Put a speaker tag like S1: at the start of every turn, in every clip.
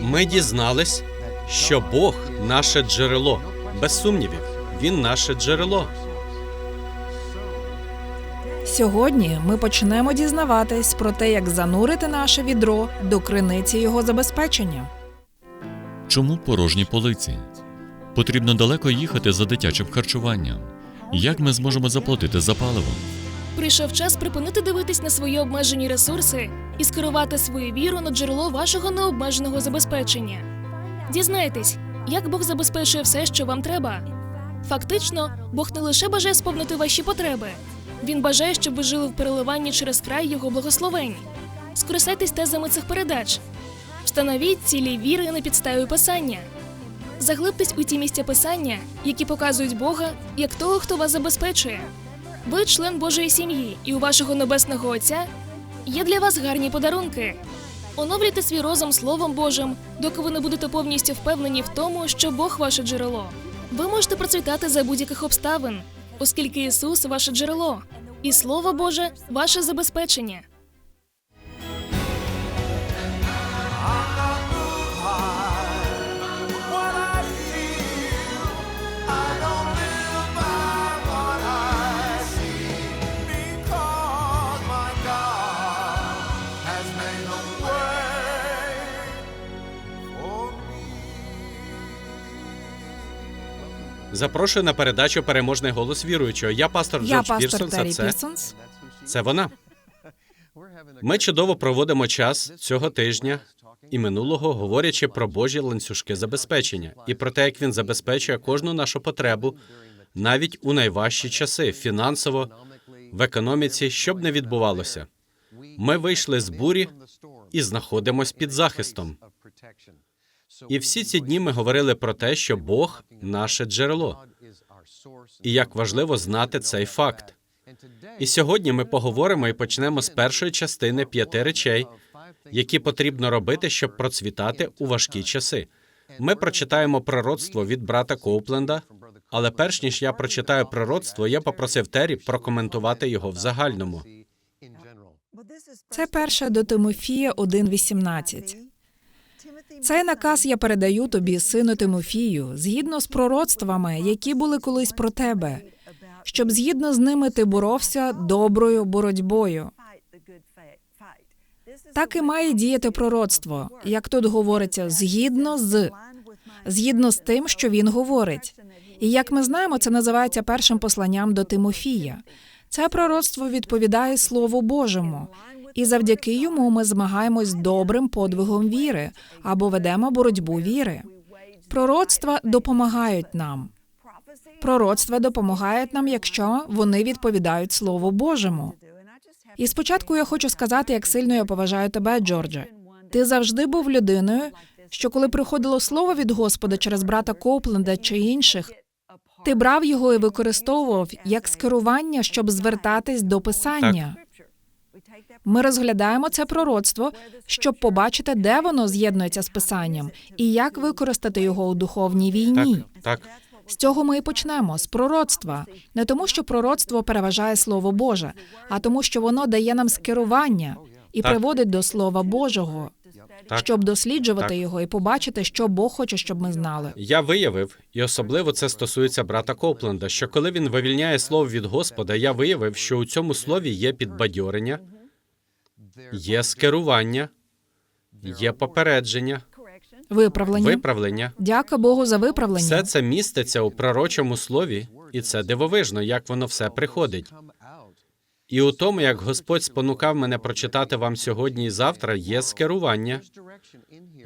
S1: Ми дізнались, що Бог наше джерело. Без сумнівів, Він наше джерело.
S2: Сьогодні ми почнемо дізнаватись про те, як занурити наше відро до криниці його забезпечення.
S3: Чому порожні полиці? Потрібно далеко їхати за дитячим харчуванням. Як ми зможемо заплатити за паливо?
S4: Прийшов час припинити дивитись на свої обмежені ресурси і скерувати свою віру на джерело вашого необмеженого забезпечення. Дізнайтесь, як Бог забезпечує все, що вам треба. Фактично, Бог не лише бажає сповнити ваші потреби, він бажає, щоб ви жили в переливанні через край його благословень. Скористайтесь тезами цих передач. Встановіть цілі віри на підставі писання. Заглибтесь у ті місця писання, які показують Бога як того, хто вас забезпечує. Ви член Божої сім'ї, і у вашого небесного Отця є для вас гарні подарунки. Оновлюйте свій розум Словом Божим, доки ви не будете повністю впевнені в тому, що Бог ваше джерело. Ви можете процвітати за будь-яких обставин, оскільки Ісус ваше джерело, і Слово Боже ваше забезпечення.
S1: Запрошую на передачу Переможний голос віруючого. Я пастор
S2: Я
S1: Джордж
S2: пастор
S1: Пірсон.
S2: Террі
S1: а це,
S2: Пірсонс.
S1: це вона. Ми чудово проводимо час цього тижня і минулого, говорячи про Божі ланцюжки забезпечення і про те, як він забезпечує кожну нашу потребу, навіть у найважчі часи, фінансово, в економіці, що б не відбувалося. Ми вийшли з бурі і знаходимось під захистом. І всі ці дні ми говорили про те, що Бог наше джерело, і як важливо знати цей факт. І сьогодні ми поговоримо і почнемо з першої частини п'яти речей, які потрібно робити, щоб процвітати у важкі часи. Ми прочитаємо пророцтво від брата Коупленда, але перш ніж я прочитаю пророцтво, я попросив Террі прокоментувати його в загальному.
S2: Це перше до Тимофія 1.18. Цей наказ я передаю тобі, сину Тимофію, згідно з пророцтвами, які були колись про тебе, щоб згідно з ними ти боровся доброю боротьбою. Так і має діяти пророцтво, як тут говориться, згідно з згідно з тим, що він говорить. І як ми знаємо, це називається першим посланням до Тимофія. Це пророцтво відповідає Слову Божому, і завдяки йому ми змагаємось добрим подвигом віри або ведемо боротьбу віри. Пророцтва допомагають нам. Пророцтва допомагають нам, якщо вони відповідають Слову Божому. І спочатку я хочу сказати, як сильно я поважаю тебе, Джордже. Ти завжди був людиною, що коли приходило слово від Господа через брата Копленда чи інших, ти брав його і використовував як скерування, щоб звертатись до писання. Ми розглядаємо це пророцтво, щоб побачити, де воно з'єднується з писанням і як використати його у духовній війні.
S1: Так, так.
S2: З цього ми і почнемо з пророцтва. Не тому, що пророцтво переважає Слово Боже, а тому, що воно дає нам скерування і
S1: Так.
S2: приводить до Слова Божого,
S1: Так.
S2: щоб досліджувати
S1: Так.
S2: його і побачити, що Бог хоче, щоб ми знали.
S1: Я виявив, і особливо це стосується брата Копленда, що коли він вивільняє слово від Господа, я виявив, що у цьому слові є підбадьорення, є скерування, є попередження,
S2: Виправлення.
S1: виправлення.
S2: Дяка Богу за виправлення.
S1: Все це міститься у пророчому слові, і це дивовижно, як воно все приходить. І у тому, як Господь спонукав мене прочитати вам сьогодні і завтра, є скерування,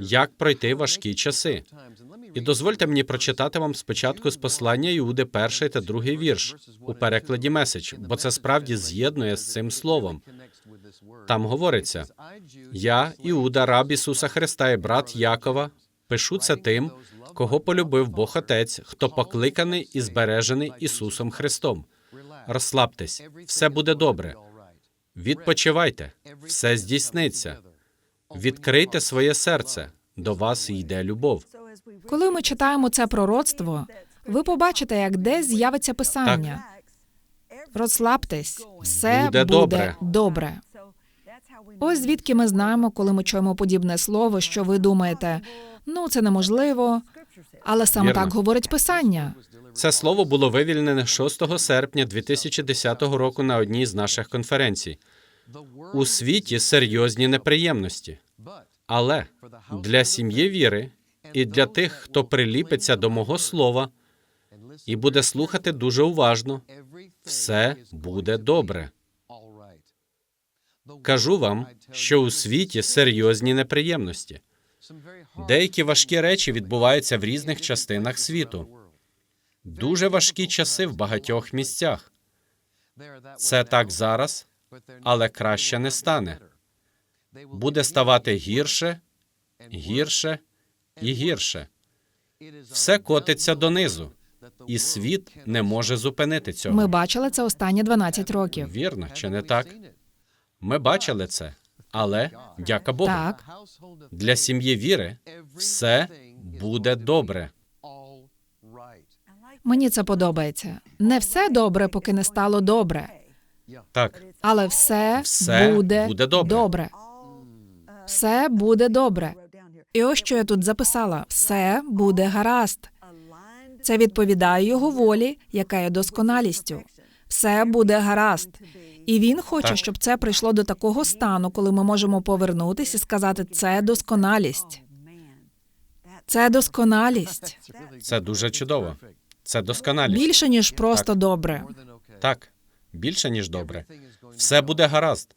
S1: як пройти важкі часи. І дозвольте мені прочитати вам спочатку з послання Іуди перший та другий вірш у перекладі меседж, бо це справді з'єднує з цим словом. Там говориться: Я, Іуда, раб Ісуса Христа і брат Якова, пишу це тим, кого полюбив Бог Отець, хто покликаний і збережений Ісусом Христом. Розслабтесь, все буде добре. Відпочивайте, все здійсниться. Відкрийте своє серце. До вас йде любов.
S2: Коли ми читаємо це пророцтво, ви побачите, як десь з'явиться писання. Розслабтесь, все
S1: Буде
S2: буде,
S1: добре.
S2: добре. Ось звідки ми знаємо, коли ми чуємо подібне слово, що ви думаєте, ну це неможливо, але саме
S1: Вірно.
S2: так говорить писання.
S1: Це слово було вивільнене 6 серпня 2010 року на одній з наших конференцій. У світі серйозні неприємності. Але для сім'ї віри і для тих, хто приліпиться до мого слова і буде слухати дуже уважно, все буде добре. Кажу вам, що у світі серйозні неприємності. Деякі важкі речі відбуваються в різних частинах світу. Дуже важкі часи в багатьох місцях. Це так зараз, але краще не стане. Буде ставати гірше, гірше і гірше. Все котиться донизу, і світ не може зупинити цього.
S2: Ми бачили це останні 12 років.
S1: Вірно, чи не так? Ми бачили це, але дяка Богу,
S2: Так,
S1: для сім'ї віри все буде добре.
S2: мені це подобається. Не все добре, поки не стало добре,
S1: Так,
S2: але все,
S1: Все
S2: буде,
S1: буде добре.
S2: Все буде добре. І ось що я тут записала: все буде гаразд. Це відповідає його волі, яка є досконалістю. Все буде гаразд. І він хоче,
S1: Так.
S2: щоб це прийшло до такого стану, коли ми можемо повернутися і сказати: це досконалість. Це досконалість.
S1: це дуже чудово. Це досконалість.
S2: Більше ніж просто добре.
S1: Так, більше ніж добре. Все буде гаразд.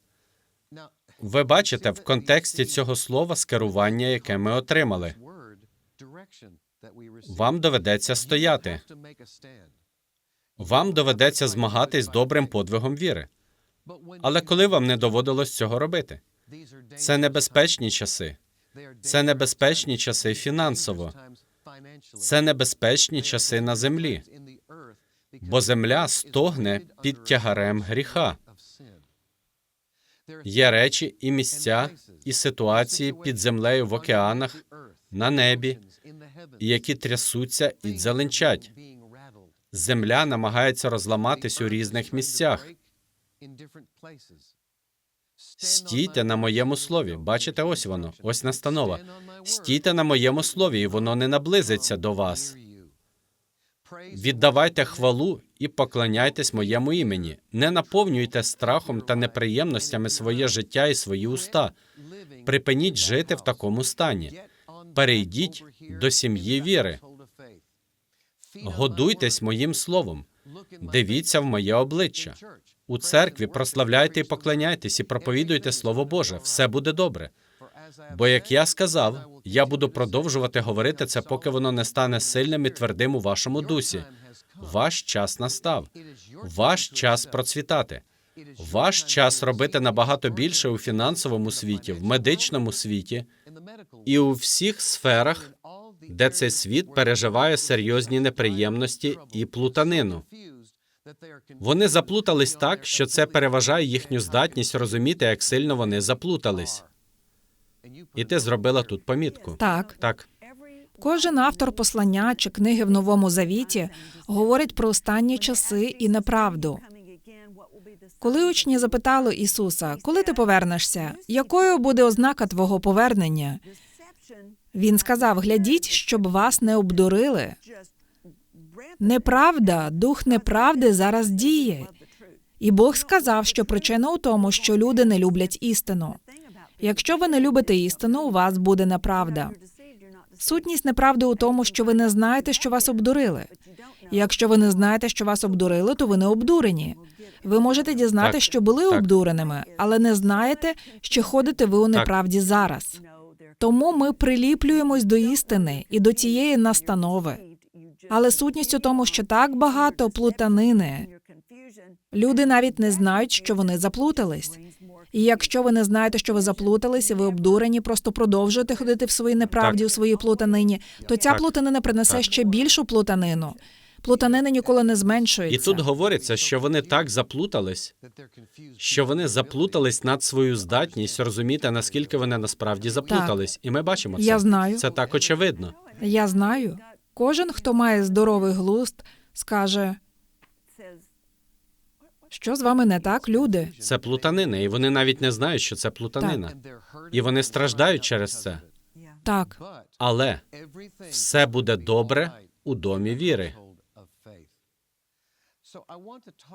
S1: Ви бачите в контексті цього слова скерування, яке ми отримали. Вам доведеться стояти. Вам доведеться змагатись добрим подвигом віри. Але коли вам не доводилось цього робити? Це небезпечні часи. Це небезпечні часи фінансово. Це небезпечні часи на землі, бо земля стогне під тягарем гріха. Є речі і місця, і ситуації під землею в океанах, на небі, які трясуться і дзеленчать. Земля намагається розламатись у різних місцях. Стійте на моєму слові. Бачите, ось воно, ось настанова. Стійте на моєму слові, і воно не наблизиться до вас. Віддавайте хвалу і поклоняйтесь моєму імені. Не наповнюйте страхом та неприємностями своє життя і свої уста. Припиніть жити в такому стані. Перейдіть до сім'ї віри. Годуйтесь моїм словом. Дивіться в моє обличчя. У церкві прославляйте і поклоняйтесь і проповідуйте Слово Боже. Все буде добре. Бо, як я сказав, я буду продовжувати говорити це, поки воно не стане сильним і твердим у вашому дусі. Ваш час настав. Ваш час процвітати. Ваш час робити набагато більше у фінансовому світі, в медичному світі і у всіх сферах, де цей світ переживає серйозні неприємності і плутанину. Вони заплутались так, що це переважає їхню здатність розуміти, як сильно вони заплутались. І ти зробила тут помітку.
S2: Так,
S1: Так,
S2: кожен автор послання чи книги в Новому Завіті говорить про останні часи і неправду. Коли учні запитали Ісуса, коли ти повернешся, якою буде ознака твого повернення? Він сказав: глядіть, щоб вас не обдурили. Неправда, дух неправди зараз діє. І Бог сказав, що причина у тому, що люди не люблять істину. Якщо ви не любите істину, у вас буде неправда. Сутність неправди у тому, що ви не знаєте, що вас обдурили. Якщо ви не знаєте, що вас обдурили, то ви не обдурені. Ви можете дізнатися,
S1: Так,
S2: що були
S1: так.
S2: обдуреними, але не знаєте, що ходите ви у неправді зараз. Тому ми приліплюємось до істини і до цієї настанови. Але сутність у тому, що так багато плутанини. Люди навіть не знають, що вони заплутались. І якщо ви не знаєте, що ви заплутались, і ви обдурені, просто продовжуєте ходити в своїй неправді, у своїй плутанині, то ця
S1: Так.
S2: плутанина принесе
S1: Так.
S2: ще більшу плутанину. Плутанина ніколи не зменшується.
S1: і тут говориться, що вони так заплутались, що вони заплутались над свою здатність розуміти, наскільки вони насправді заплутались. І ми бачимо це.
S2: Я знаю.
S1: Це так очевидно.
S2: Я знаю. Кожен, хто має здоровий глузд, скаже: Що з вами не так, люди?
S1: Це плутанина, і вони навіть не знають, що це плутанина. І вони страждають через це.
S2: Так,
S1: Але все буде добре у домі віри.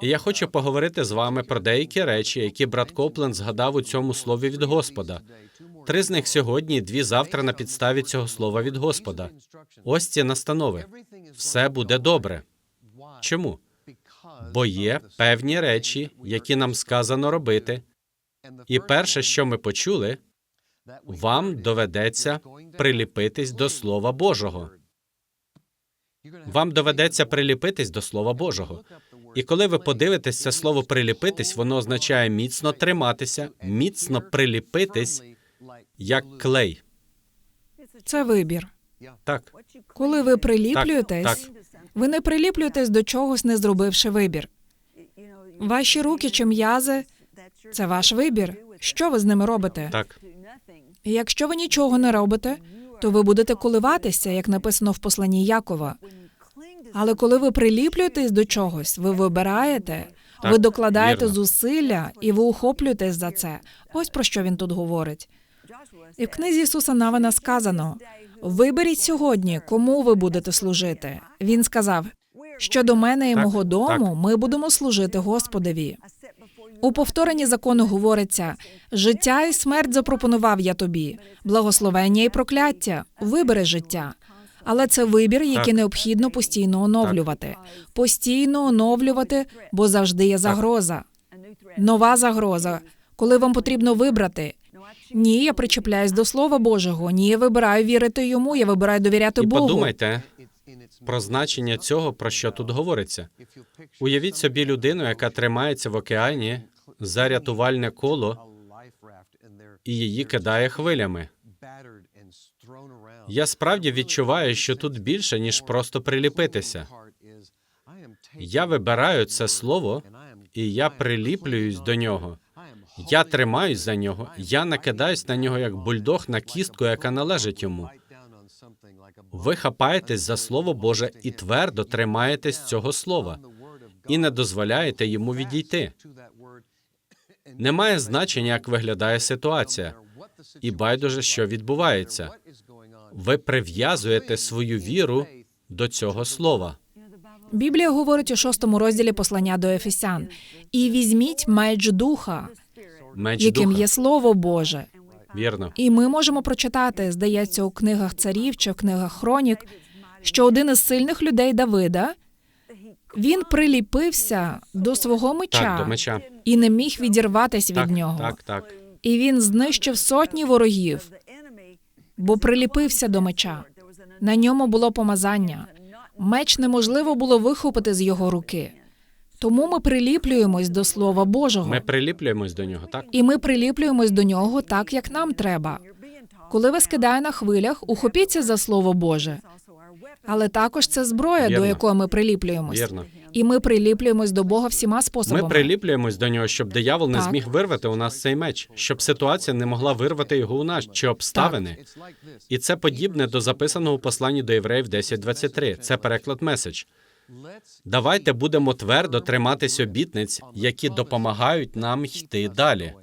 S1: І я хочу поговорити з вами про деякі речі, які брат Копленд згадав у цьому слові від Господа. Три з них сьогодні, дві завтра на підставі цього слова від Господа. Ось ці настанови. Все буде добре. Чому? Бо є певні речі, які нам сказано робити. І перше, що ми почули, вам доведеться приліпитись до Слова Божого. Вам доведеться приліпитись до Слова Божого. І коли ви подивитесь це слово приліпитись, воно означає міцно триматися, міцно приліпитись, як клей.
S2: це вибір.
S1: Так,
S2: Коли ви приліплюєтесь,
S1: Так,
S2: ви не приліплюєтесь до чогось, не зробивши вибір. Ваші руки чи м'язи це ваш вибір. Що ви з ними робите?
S1: так,
S2: І якщо ви нічого не робите, то ви будете коливатися, як написано в посланні Якова. Але коли ви приліплюєтесь до чогось, ви вибираєте, ви докладаєте
S1: вірно.
S2: зусилля і ви ухоплюєтесь за це. Ось про що він тут говорить. І в книзі Ісуса Навина сказано: виберіть сьогодні, кому ви будете служити. Він сказав: щодо мене і
S1: Так,
S2: мого дому, ми будемо служити Господові. У повторенні закону говориться: життя і смерть запропонував я тобі, благословення і прокляття. Вибери життя. Але це вибір, який
S1: Так.
S2: необхідно постійно оновлювати, постійно оновлювати, бо завжди є загроза. Нова загроза, коли вам потрібно вибрати. Ні, я причепляюсь до Слова Божого. Ні, я вибираю вірити йому. Я вибираю довіряти
S1: і
S2: Богу.
S1: подумайте про значення цього, про що тут говориться. Уявіть собі людину, яка тримається в океані за рятувальне коло і її кидає хвилями. Я справді відчуваю, що тут більше, ніж просто приліпитися. Я вибираю це слово, і я приліплююсь до нього. Я тримаюсь за нього, я накидаюсь на нього як бульдог на кістку, яка належить йому. Ви хапаєтесь за слово Боже і твердо тримаєтесь цього слова, і не дозволяєте йому відійти. Немає значення, як виглядає ситуація, і байдуже, що відбувається. Ви прив'язуєте свою віру до цього слова.
S2: Біблія говорить у шостому розділі послання до Ефесян: і візьміть меч духа, яким
S1: духа.
S2: є Слово Боже.
S1: Вірно.
S2: І ми можемо прочитати, здається, у книгах царів чи в книгах хронік, що один із сильних людей Давида він приліпився до свого меча,
S1: Так, до меча.
S2: і не міг відірватись від нього.
S1: так, так.
S2: І він знищив сотні ворогів, бо приліпився до меча. На ньому було помазання. Меч неможливо було вихопити з його руки. Тому ми приліплюємось до Слова Божого.
S1: Ми приліплюємось до нього, так?
S2: І ми приліплюємось до нього так, як нам треба. Коли ви скидає на хвилях, ухопіться за слово Боже. Але також це зброя, до якої ми приліплюємось.
S1: Вірно.
S2: І ми приліплюємось до Бога всіма способами.
S1: Ми приліплюємось до нього, щоб диявол не
S2: Так.
S1: зміг вирвати у нас цей меч, щоб ситуація не могла вирвати його у нас чи обставини. І це подібне до записаного у посланні до євреїв 10.23. Це переклад меседж. Давайте будемо твердо триматись обітниць, які допомагають нам йти далі.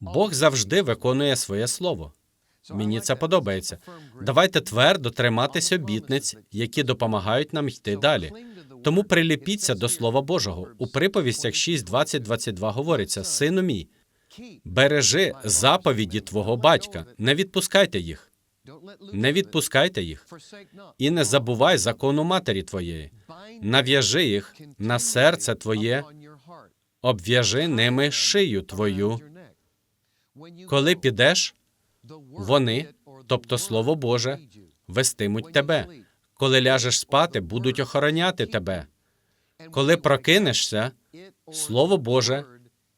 S1: Бог завжди виконує своє слово. Мені це подобається. Давайте твердо триматись обітниць, які допомагають нам йти далі. Тому приліпіться до Слова Божого. У приповістях 6, 20, 22 говориться: Сину мій, бережи заповіді твого батька, не відпускайте їх, не відпускайте їх, і не забувай закону матері твоєї. Нав'яжи їх на серце твоє, обв'яжи ними шию твою. Коли підеш, вони, тобто Слово Боже, вестимуть тебе. Коли ляжеш спати, будуть охороняти тебе. Коли прокинешся, Слово Боже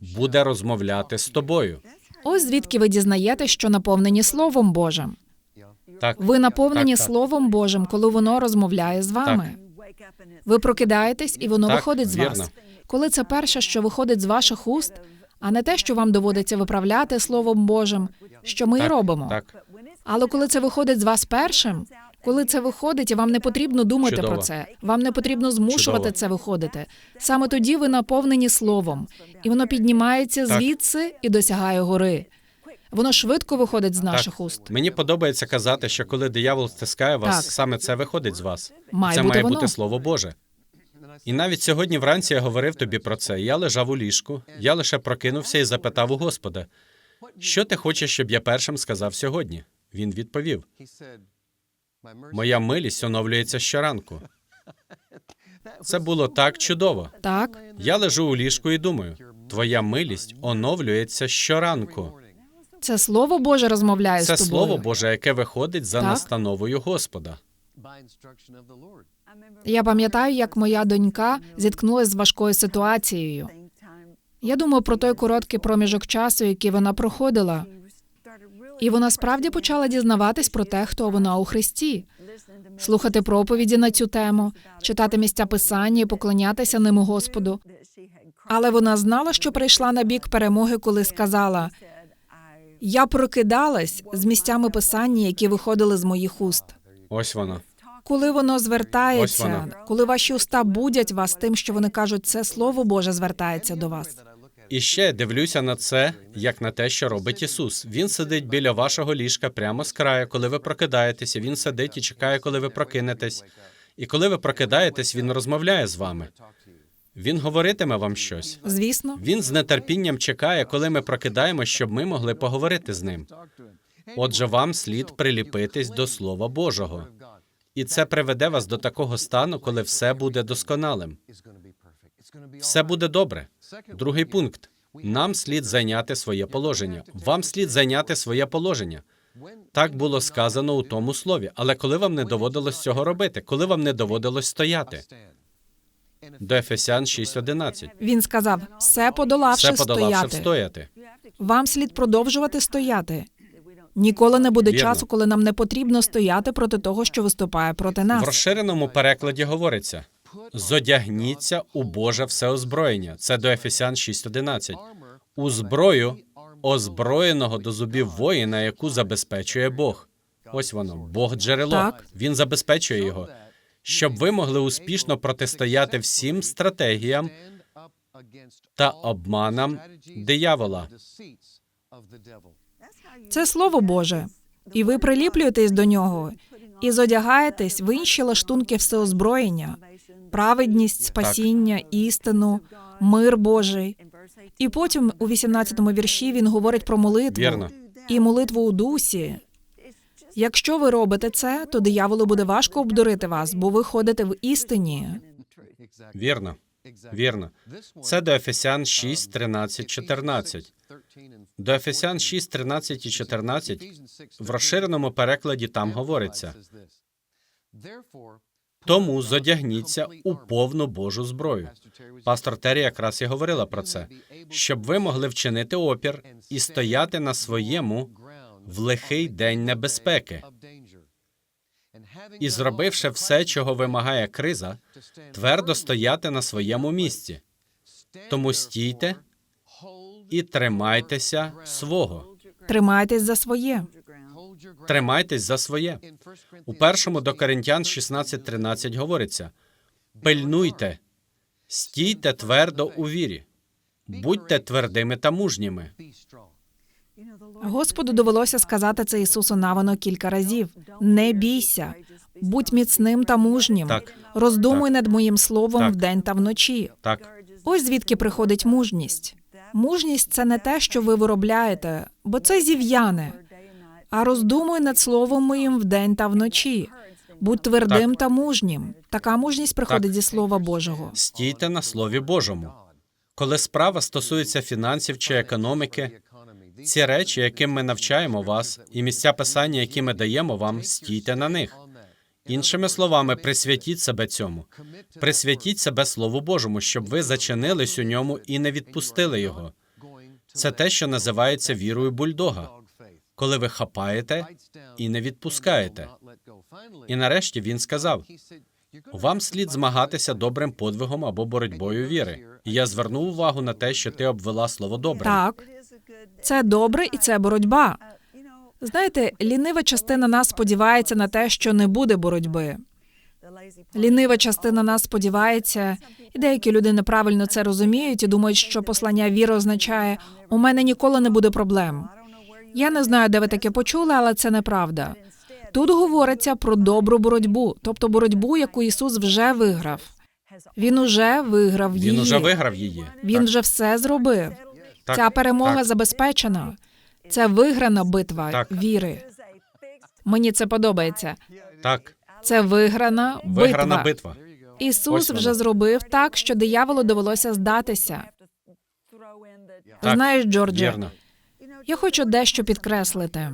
S1: буде розмовляти з тобою.
S2: Ось звідки ви дізнаєте, що наповнені Словом Божим.
S1: Так,
S2: Ви наповнені
S1: Так, так.
S2: Словом Божим, коли воно розмовляє з вами. Ви прокидаєтесь, і воно
S1: Так,
S2: виходить з
S1: вірно.
S2: вас. Коли це перше, що виходить з ваших уст, а не те, що вам доводиться виправляти Словом Божим, що ми і робимо.
S1: Так,
S2: Але коли це виходить з вас першим, Коли це виходить, вам не потрібно думати
S1: Чудово.
S2: про це. Вам не потрібно змушувати
S1: Чудово.
S2: це виходити. Саме тоді ви наповнені словом, і воно піднімається
S1: Так.
S2: звідси і досягає гори. Воно швидко виходить з наших уст.
S1: Мені подобається казати, що коли диявол стискає вас,
S2: Так.
S1: саме це виходить з вас.
S2: Має
S1: це
S2: бути
S1: має
S2: воно.
S1: бути слово Боже. І навіть сьогодні вранці я говорив тобі про це. Я лежав у ліжку, я лише прокинувся і запитав у Господа, що ти хочеш, щоб я першим сказав сьогодні? Він відповів: Моя милість оновлюється щоранку. Це було так чудово.
S2: Так,
S1: Я лежу у ліжку і думаю: твоя милість оновлюється щоранку.
S2: Це слово Боже розмовляє
S1: Це
S2: з тобою.
S1: слово Боже, яке виходить за
S2: Так.
S1: настановою Господа.
S2: Я пам'ятаю, як моя донька зіткнулася з важкою ситуацією. Я думаю про той короткий проміжок часу, який вона проходила, і вона справді почала дізнаватись про те, хто вона у Христі, слухати проповіді на цю тему, читати місця писання і поклонятися ними Господу. Але вона знала, що прийшла на бік перемоги, коли сказала: Я прокидалась з місцями писання, які виходили з моїх уст.
S1: Ось воно.
S2: Коли воно
S1: Ось
S2: звертається,
S1: воно.
S2: коли ваші уста будять вас тим, що вони кажуть, це слово Боже звертається до вас.
S1: І ще дивлюся на це, як на те, що робить Ісус. Він сидить біля вашого ліжка прямо з краю, коли ви прокидаєтеся. Він сидить і чекає, коли ви прокинетесь. І коли ви прокидаєтесь, він розмовляє з вами. Він говоритиме вам щось.
S2: Звісно,
S1: Він з нетерпінням чекає, коли ми прокидаємо, щоб ми могли поговорити з ним. Отже, вам слід приліпитись до Слова Божого. І це приведе вас до такого стану, коли все буде досконалим. Все буде добре. Другий пункт. Нам слід зайняти своє положення. Вам слід зайняти своє положення. Так було сказано у тому слові. Але коли вам не доводилось цього робити, коли вам не доводилось стояти? До Ефесян 6.11.
S2: він сказав: все подолавши
S1: Все подолавши
S2: стояти.
S1: встояти.
S2: Вам слід продовжувати стояти. Ніколи не буде
S1: Вірно.
S2: часу, коли нам не потрібно стояти проти того, що виступає проти нас.
S1: В розширеному перекладі говориться: зодягніться у Боже всеозброєння. Це до Ефесян 6.11. У зброю озброєного до зубів воїна, яку забезпечує Бог. Ось воно, Бог джерело.
S2: Так.
S1: Він забезпечує його, щоб ви могли успішно протистояти всім стратегіям та обманам диявола.
S2: Це слово Боже, і ви приліплюєтесь до нього і зодягаєтесь в інші лаштунки всеозброєння, праведність, спасіння, істину, мир Божий. І потім у 18-му вірші він говорить про молитву
S1: Вірно.
S2: і молитву у дусі. Якщо ви робите це, то дияволу буде важко обдурити вас, бо ви ходите в істині.
S1: Вірно, вірно. Це до Ефесян 6, 13, 14. До Ефесян 6, 13 і 14 в розширеному перекладі там говориться. Тому зодягніться у повну Божу зброю. Пастор Террі якраз і говорила про це, щоб ви могли вчинити опір і стояти на своєму в лихий день небезпеки. І зробивши все, чого вимагає криза, твердо стояти на своєму місці. Тому стійте і тримайтеся свого.
S2: Тримайтесь за своє.
S1: Тримайтесь за своє. У першому до Коринтян 16.13 говориться: пильнуйте, стійте твердо у вірі, будьте твердими та мужніми.
S2: Господу довелося сказати це Ісусу Навану кілька разів. Не бійся, будь міцним та мужнім.
S1: Так.
S2: Роздумуй над моїм словом
S1: Так.
S2: вдень та вночі.
S1: Так,
S2: Ось звідки приходить мужність. Мужність це не те, що ви виробляєте, бо це зів'яне. А роздумуй над словом моїм вдень та вночі. Будь твердим та мужнім. Така мужність приходить
S1: Так.
S2: зі Слова Божого.
S1: стійте на слові Божому. Коли справа стосується фінансів чи економіки, ці речі, яким ми навчаємо вас, і місця писання, які ми даємо вам, стійте на них. Іншими словами, присвятіть себе цьому. Присвятіть себе Слову Божому, щоб ви зачинились у ньому і не відпустили його. Це те, що називається вірою бульдога, коли ви хапаєте і не відпускаєте. І нарешті він сказав: вам слід змагатися добрим подвигом або боротьбою віри. І я звернув увагу на те, що ти обвела слово добре.
S2: Так, це добре і це боротьба. Знаєте, лінива частина нас сподівається на те, що не буде боротьби. Лінива частина нас сподівається, і деякі люди неправильно це розуміють і думають, що послання віри означає у мене ніколи не буде проблем. Я не знаю, де ви таке почули, але це неправда. Тут говориться про добру боротьбу, тобто боротьбу, яку Ісус вже виграв. Він уже виграв її.
S1: Він уже виграв її.
S2: Він
S1: Так.
S2: вже все зробив.
S1: Так,
S2: Ця перемога
S1: так.
S2: забезпечена. Це виграна битва
S1: Так.
S2: віри. Мені це подобається.
S1: Так,
S2: Це виграна битва.
S1: виграна битва.
S2: Ісус
S1: Ось
S2: вже зробив так, що дияволу довелося здатися.
S1: Так,
S2: Знаєш, Джордже,
S1: Вірно.
S2: я хочу дещо підкреслити.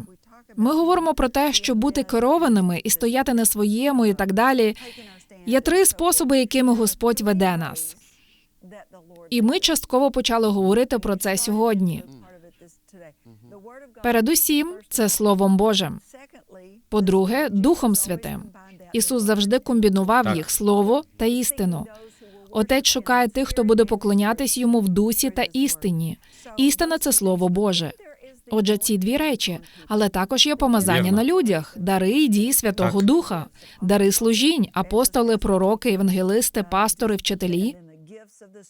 S2: Ми говоримо про те, що бути керованими і стояти на своєму, і так далі. Є три способи, якими Господь веде нас. І ми частково почали говорити про це сьогодні. Передусім, це Словом Божим. По-друге, Духом Святим. Ісус завжди комбінував
S1: Так.
S2: їх слово та істину. Отець шукає тих, хто буде поклонятись йому в дусі та істині. Істина це слово Боже. Отже, ці дві речі, але також є помазання
S1: Вірно.
S2: на людях, дари і дії Святого
S1: Так.
S2: Духа, дари служінь, апостоли, пророки, євангелисти, пастори, вчителі,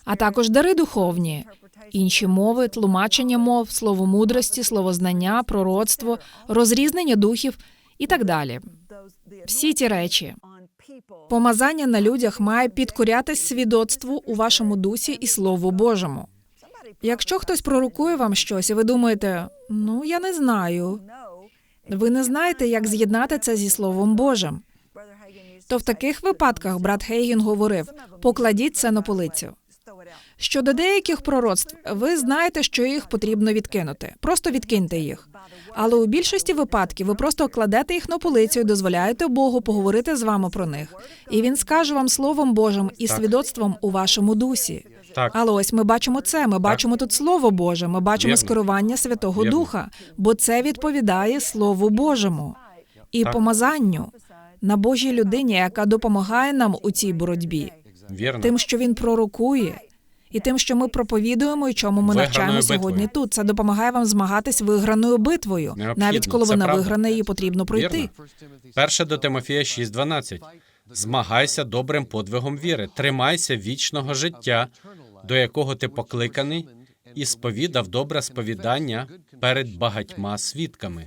S2: а також дари духовні, інші мови, тлумачення мов, слово мудрості, словознання, пророцтво, розрізнення духів і так далі. Всі ті речі. Помазання на людях має підкорятись свідоцтву у вашому дусі і Слову Божому. Якщо хтось пророкує вам щось, і ви думаєте, ну я не знаю, ви не знаєте, як з'єднати це зі Словом Божим. То в таких випадках брат Хейген говорив: покладіть це на полицю. Щодо деяких пророцтв, ви знаєте, що їх потрібно відкинути. Просто відкиньте їх. Але у більшості випадків ви просто кладете їх на полицю і дозволяєте Богу поговорити з вами про них. І він скаже вам словом Божим і
S1: Так.
S2: свідоцтвом у вашому дусі.
S1: Так,
S2: Але ось ми бачимо це. Ми бачимо тут Слово Боже. Ми бачимо
S1: Вірно.
S2: скерування Святого
S1: Вірно.
S2: Духа, бо це відповідає Слову Божому і
S1: Так.
S2: помазанню на Божій людині, яка допомагає нам у цій боротьбі,
S1: вірно.
S2: тим, що він пророкує. І тим, що ми проповідуємо, і чому ми
S1: Виграною
S2: навчаємо сьогодні тут, це допомагає вам змагатись виграною битвою,
S1: Необхідно,
S2: навіть коли
S1: це
S2: вона
S1: правда.
S2: виграна, її потрібно пройти.
S1: Вірно. Перше до Тимофія 6.12. Змагайся добрим подвигом віри, тримайся вічного життя, до якого ти покликаний, і сповідав добре сповідання перед багатьма свідками.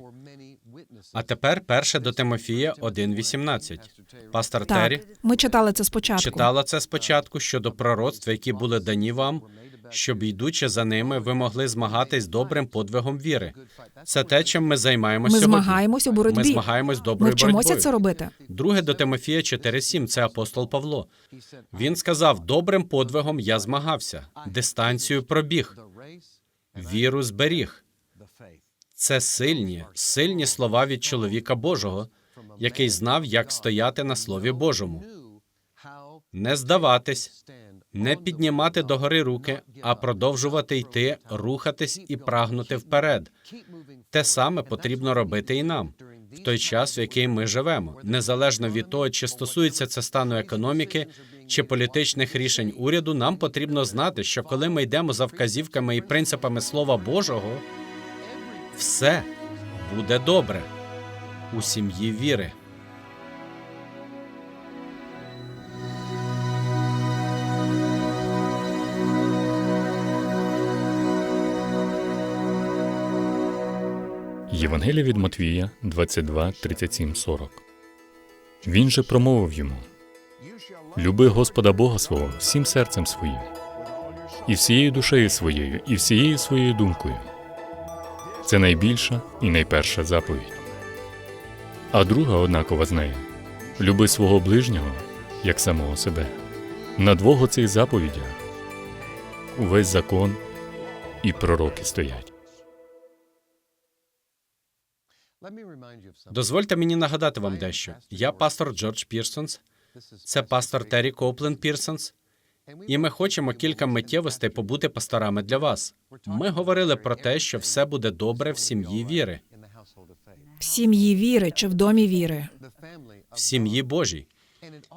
S1: А тепер перше до Тимофія 1.18. Пастор Террі
S2: ми читали це спочатку.
S1: читала це спочатку щодо пророцтв, які були дані вам, щоб, йдучи за ними, ви могли змагатись добрим подвигом віри. Це те, чим ми займаємося
S2: Ми
S1: сьогодні.
S2: змагаємось у боротьбі.
S1: Ми змагаємось доброю
S2: вчимося
S1: боротьбою.
S2: це робити.
S1: Друге до Тимофія 4.7 – це апостол Павло. Він сказав: добрим подвигом я змагався, дистанцію пробіг, віру зберіг. Це сильні, сильні слова від чоловіка Божого, який знав, як стояти на слові Божому. Не здаватись, не піднімати догори руки, а продовжувати йти, рухатись і прагнути вперед. Те саме потрібно робити і нам в той час, в який ми живемо, незалежно від того, чи стосується це стану економіки чи політичних рішень уряду. Нам потрібно знати, що коли ми йдемо за вказівками і принципами Слова Божого, все буде добре у сім'ї віри.
S3: Євангелія від Матвія 22, 37, 40. Він же промовив йому: Люби Господа Бога свого всім серцем своїм, і всією душею своєю, і всією своєю думкою. Це найбільша і найперша заповідь. А друга однакова з нею люби свого ближнього як самого себе. На двох оцих заповідях увесь закон і пророки стоять.
S1: Дозвольте мені нагадати вам дещо. Я пастор Джордж Пірсонс, це пастор Террі Коуплен Пірсонс, і ми хочемо кілька миттєвостей побути пасторами для вас. Ми говорили про те, що все буде добре в сім'ї віри,
S2: В сім'ї віри чи в домі віри.
S1: в сім'ї Божій.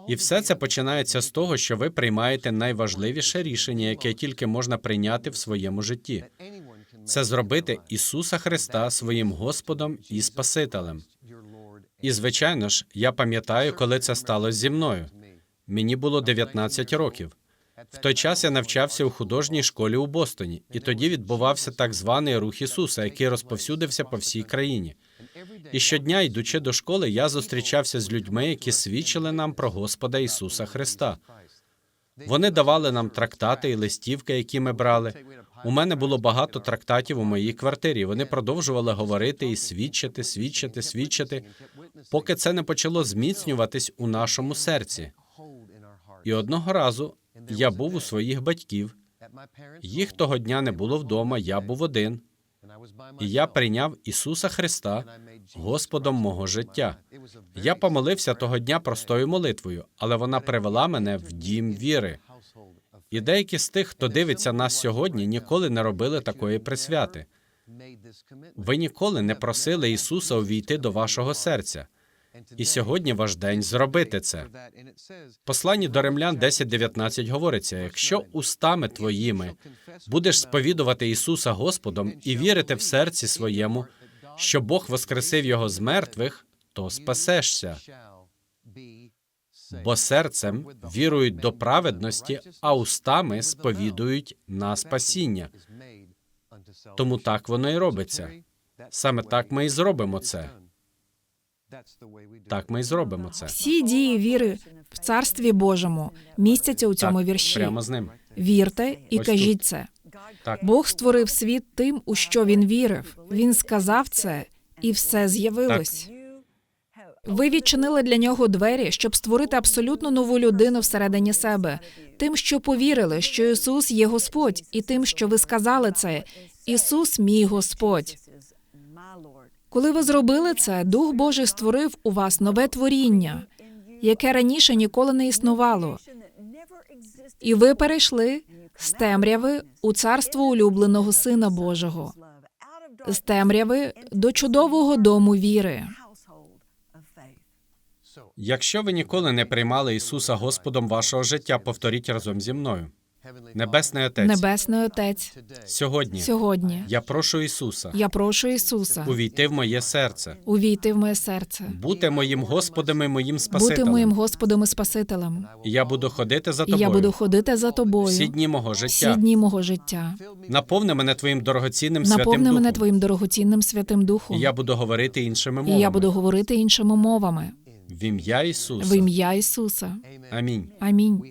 S1: І все це починається з того, що ви приймаєте найважливіше рішення, яке тільки можна прийняти в своєму житті. це зробити Ісуса Христа своїм Господом і Спасителем. І, звичайно ж, я пам'ятаю, коли це сталося зі мною. Мені було 19 років. В той час я навчався у художній школі у Бостоні, і тоді відбувався так званий рух Ісуса, який розповсюдився по всій країні. І щодня, йдучи до школи, я зустрічався з людьми, які свідчили нам про Господа Ісуса Христа. Вони давали нам трактати і листівки, які ми брали. У мене було багато трактатів у моїй квартирі. Вони продовжували говорити і свідчити, свідчити, свідчити, поки це не почало зміцнюватись у нашому серці. І одного разу я був у своїх батьків. Їх того дня не було вдома, я був один. І я прийняв Ісуса Христа Господом мого життя. Я помолився того дня простою молитвою, але вона привела мене в дім віри. І деякі з тих, хто дивиться нас сьогодні, ніколи не робили такої присвяти. Ви ніколи не просили Ісуса увійти до вашого серця. І сьогодні ваш день зробити це. Посланні до римлян 10.19 говориться: якщо устами твоїми будеш сповідувати Ісуса Господом і вірити в серці своєму, що Бог воскресив його з мертвих, то спасешся. Бо серцем вірують до праведності, а устами сповідують на спасіння. Тому так воно і робиться. Саме так ми і зробимо це. Так ми і зробимо це.
S2: Всі дії віри в царстві Божому містяться у цьому
S1: Так,
S2: вірші.
S1: Прямо з ним.
S2: Вірте і
S1: Ось
S2: кажіть
S1: тут.
S2: це.
S1: Так.
S2: Бог створив світ тим, у що він вірив. Він сказав це, і все з'явилось. Ви відчинили для нього двері, щоб створити абсолютно нову людину всередині себе, тим, що повірили, що Ісус є Господь, і тим, що ви сказали це. Ісус, мій Господь. Коли ви зробили це, Дух Божий створив у вас нове творіння, яке раніше ніколи не існувало. І ви перейшли з темряви у царство улюбленого Сина Божого, з темряви до чудового дому віри.
S1: Якщо ви ніколи не приймали Ісуса Господом вашого життя, повторіть разом зі мною. Небесний Отець,
S2: Небесний Отець,
S1: сьогодні
S2: сьогодні
S1: я прошу Ісуса
S2: я прошу Ісуса
S1: увійти в моє серце,
S2: увійти в моє серце,
S1: бути моїм Господом і моїм
S2: бути
S1: Спасителем.
S2: моїм Господом і Спасителем.
S1: І я буду ходити за
S2: І
S1: тобою
S2: я буду ходити за тобою
S1: всі дні мого
S2: всі
S1: життя.
S2: дні мого життя.
S1: Наповни мене твоїм дорогоцінним святим духом.
S2: мене твоїм дорогоцінним святим духом.
S1: І я буду говорити іншими
S2: І
S1: мовами.
S2: я буду говорити іншими мовами
S1: В ім'я Ісуса.
S2: в ім'я Ісуса.
S1: Амінь.
S2: Амінь.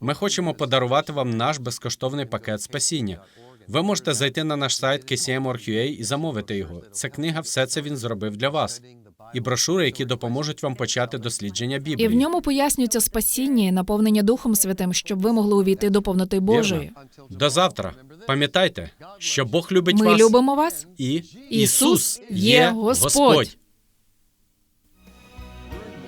S1: Ми хочемо подарувати вам наш безкоштовний пакет спасіння. Ви можете зайти на наш сайт KCM.org.ua і замовити його. Ця книга все це він зробив для вас. І брошури, які допоможуть вам почати дослідження Біблії.
S2: І в ньому пояснюється спасіння і наповнення Духом Святим, щоб ви могли увійти до повноти Божої.
S1: До завтра. Пам'ятайте, що Бог любить
S2: Ми
S1: вас
S2: любимо вас.
S1: і
S2: Ісус є Господь.